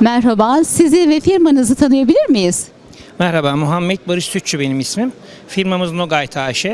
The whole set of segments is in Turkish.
Merhaba, sizi ve firmanızı tanıyabilir miyiz? Merhaba, Muhammed Barış Sütçü benim ismim. Firmamız Nogayt AŞ.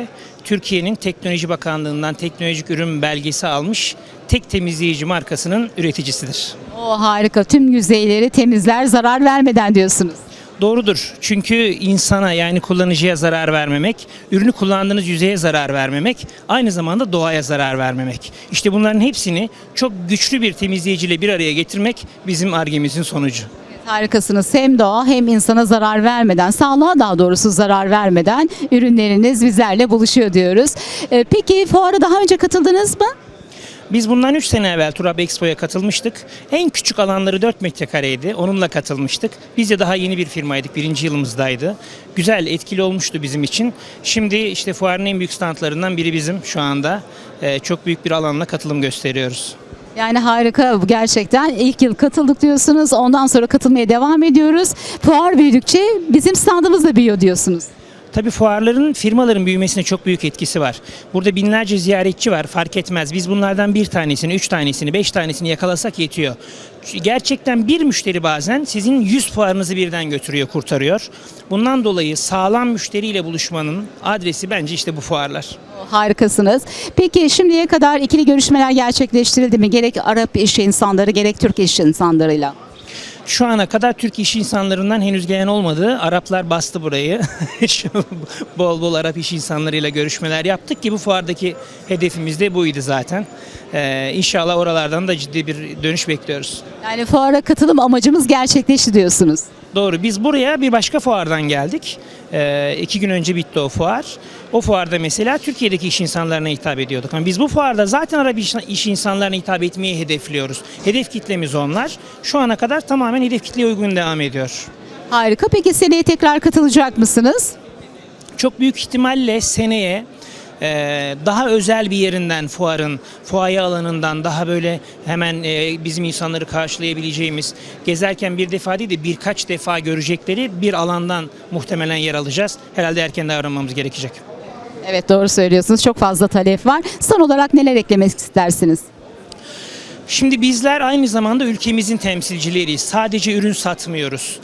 Türkiye'nin Teknoloji Bakanlığı'ndan teknolojik ürün belgesi almış tek temizleyici markasının üreticisidir. O harika, tüm yüzeyleri temizler, zarar vermeden diyorsunuz. Doğrudur. Çünkü insana yani kullanıcıya zarar vermemek, ürünü kullandığınız yüzeye zarar vermemek, aynı zamanda doğaya zarar vermemek. İşte bunların hepsini çok güçlü bir temizleyiciyle bir araya getirmek bizim argemizin sonucu. Harikasınız. Hem doğa hem insana zarar vermeden, sağlığa daha doğrusu zarar vermeden ürünleriniz bizlerle buluşuyor diyoruz. Ee, Peki fuara daha önce katıldınız mı? Biz bundan 3 sene evvel Turab Expo'ya katılmıştık. En küçük alanları 4 metrekareydi. Onunla katılmıştık. Biz de daha yeni bir firmaydık. Birinci yılımızdaydı. Güzel, etkili olmuştu bizim için. Şimdi işte fuarın en büyük standlarından biri bizim şu anda. Ee, çok büyük bir alanla katılım gösteriyoruz. Yani harika gerçekten. İlk yıl katıldık diyorsunuz. Ondan sonra katılmaya devam ediyoruz. Fuar büyüdükçe bizim standımız da büyüyor diyorsunuz. Tabii fuarların firmaların büyümesine çok büyük etkisi var. Burada binlerce ziyaretçi var fark etmez. Biz bunlardan bir tanesini, üç tanesini, beş tanesini yakalasak yetiyor. Gerçekten bir müşteri bazen sizin 100 fuarınızı birden götürüyor, kurtarıyor. Bundan dolayı sağlam müşteriyle buluşmanın adresi bence işte bu fuarlar. Harikasınız. Peki şimdiye kadar ikili görüşmeler gerçekleştirildi mi? Gerek Arap iş insanları gerek Türk iş insanlarıyla. Şu ana kadar Türk iş insanlarından henüz gelen olmadı. Araplar bastı burayı. Bol bol Arap iş insanlarıyla görüşmeler yaptık ki bu fuardaki hedefimiz de buydu zaten. Ee, inşallah oralardan da ciddi bir dönüş bekliyoruz. Yani fuara katılım amacımız gerçekleşti diyorsunuz. Doğru. Biz buraya bir başka fuardan geldik. Ee, iki gün önce bitti o fuar. O fuarda mesela Türkiye'deki iş insanlarına hitap ediyorduk. Ama biz bu fuarda zaten Arap iş, iş insanlarına hitap etmeyi hedefliyoruz. Hedef kitlemiz onlar. Şu ana kadar tamamen hedef kitleye uygun devam ediyor. Harika. Peki seneye tekrar katılacak mısınız? Çok büyük ihtimalle seneye e, daha özel bir yerinden fuarın, fuaye alanından daha böyle hemen e, bizim insanları karşılayabileceğimiz, gezerken bir defa değil de birkaç defa görecekleri bir alandan muhtemelen yer alacağız. Herhalde erken davranmamız gerekecek. Evet doğru söylüyorsunuz. Çok fazla talep var. Son olarak neler eklemek istersiniz? Şimdi bizler aynı zamanda ülkemizin temsilcileriyiz. Sadece ürün satmıyoruz.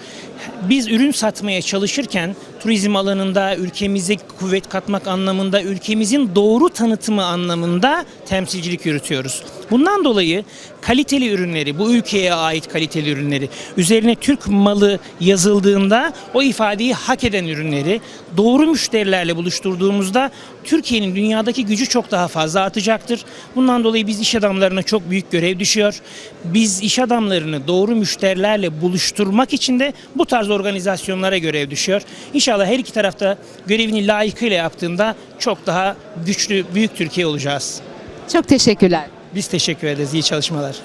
Biz ürün satmaya çalışırken turizm alanında ülkemize kuvvet katmak anlamında, ülkemizin doğru tanıtımı anlamında temsilcilik yürütüyoruz. Bundan dolayı kaliteli ürünleri, bu ülkeye ait kaliteli ürünleri, üzerine Türk malı yazıldığında o ifadeyi hak eden ürünleri doğru müşterilerle buluşturduğumuzda Türkiye'nin dünyadaki gücü çok daha fazla artacaktır. Bundan dolayı biz iş adamlarına çok büyük görev düşüyor. Biz iş adamlarını doğru müşterilerle buluşturmak için de bu tarz organizasyonlara görev düşüyor. İnşallah her iki tarafta görevini layıkıyla yaptığında çok daha güçlü, büyük Türkiye olacağız. Çok teşekkürler. Biz teşekkür ederiz. İyi çalışmalar.